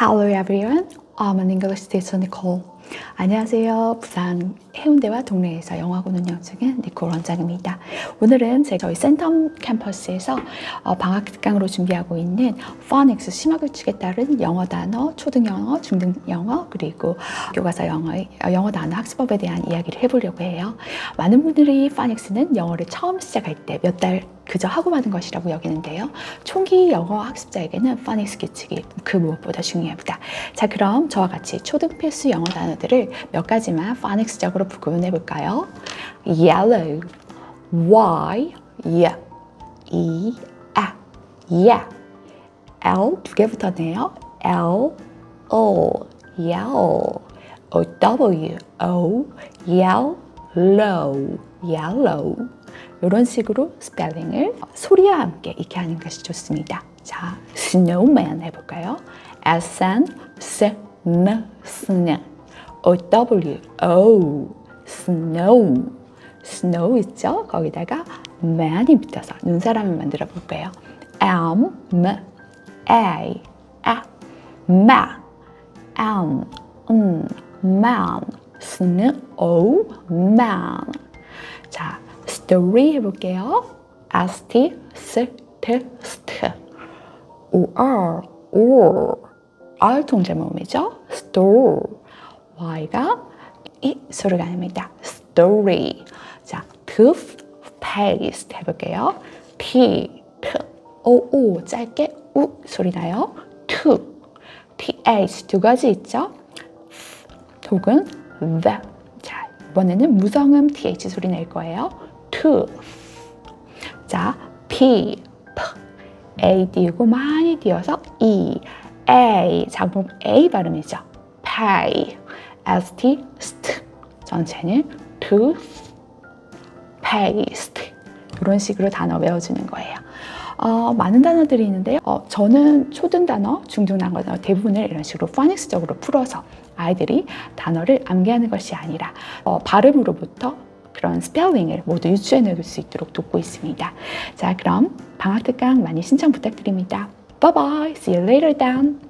Hello everyone. I'm an English teacher Nicole. 안녕하세요. 부산 해운대와 동래에서 영어학원 운영 중인 니콜 원장입니다. 오늘은 저희 센텀 캠퍼스에서 어, 방학 특강으로 준비하고 있는 포닉스 심화 규칙에 따른 영어 단어, 초등 영어, 중등 영어 그리고 교과서 영어 어, 영어 단어 학습법에 대한 이야기를 해보려고 해요. 많은 분들이 포닉스는 영어를 처음 시작할 때 몇 달 그저 하고 마는 것이라고 여기는데요. 초기 영어 학습자에게는 포닉스 규칙이 그 무엇보다 중요합니다. 자, 그럼 저와 같이 초등 필수 영어 단어들을 몇 가지만 포닉스적으로 구분해 볼까요? Yellow, Y, Y, E, A, Yeah. L 두 개 붙었네요. L, O, yellow. O, W, O, yellow, yellow. 이런 식으로 스펠링을 소리와 함께 익게 하는 것이 좋습니다. 자, snowman 해볼까요? S, N, S, N, sn. O, W, O, snow. snow 있죠? 거기다가 man이 붙어서 눈사람을 만들어 볼까요? M, M, A, A, ma, M, M, man, snow, man. 자, story 해볼게요. S, T, S, T, st. O, R, or. R 통제 모음이죠. store. Y가 이 소리가 납니다. story. 자, toothpaste 해볼게요. T, T, O, O 짧게 우 소리 나요. to, th 두 가지 있죠. 혹은 the. 자, 이번에는 무성음 th 소리 낼 거예요. Tooth. 자, p, p, a 띄우고 많이 띄어서 e, a 작품 a 발음이죠. pay, s t, st. 전체는 tooth, paste. 이런 식으로 단어 외워주는 거예요. 어, 많은 단어들이 있는데요. 어, 저는 초등 단어, 중등 단어 대부분을 이런 식으로 포닉스적으로 풀어서 아이들이 단어를 암기하는 것이 아니라 어, 발음으로부터 그런 스펠링을 모두 유추해 내릴 수 있도록 돕고 있습니다. 자, 그럼 방학 특강 많이 신청 부탁드립니다. Bye bye. See you later, Dan.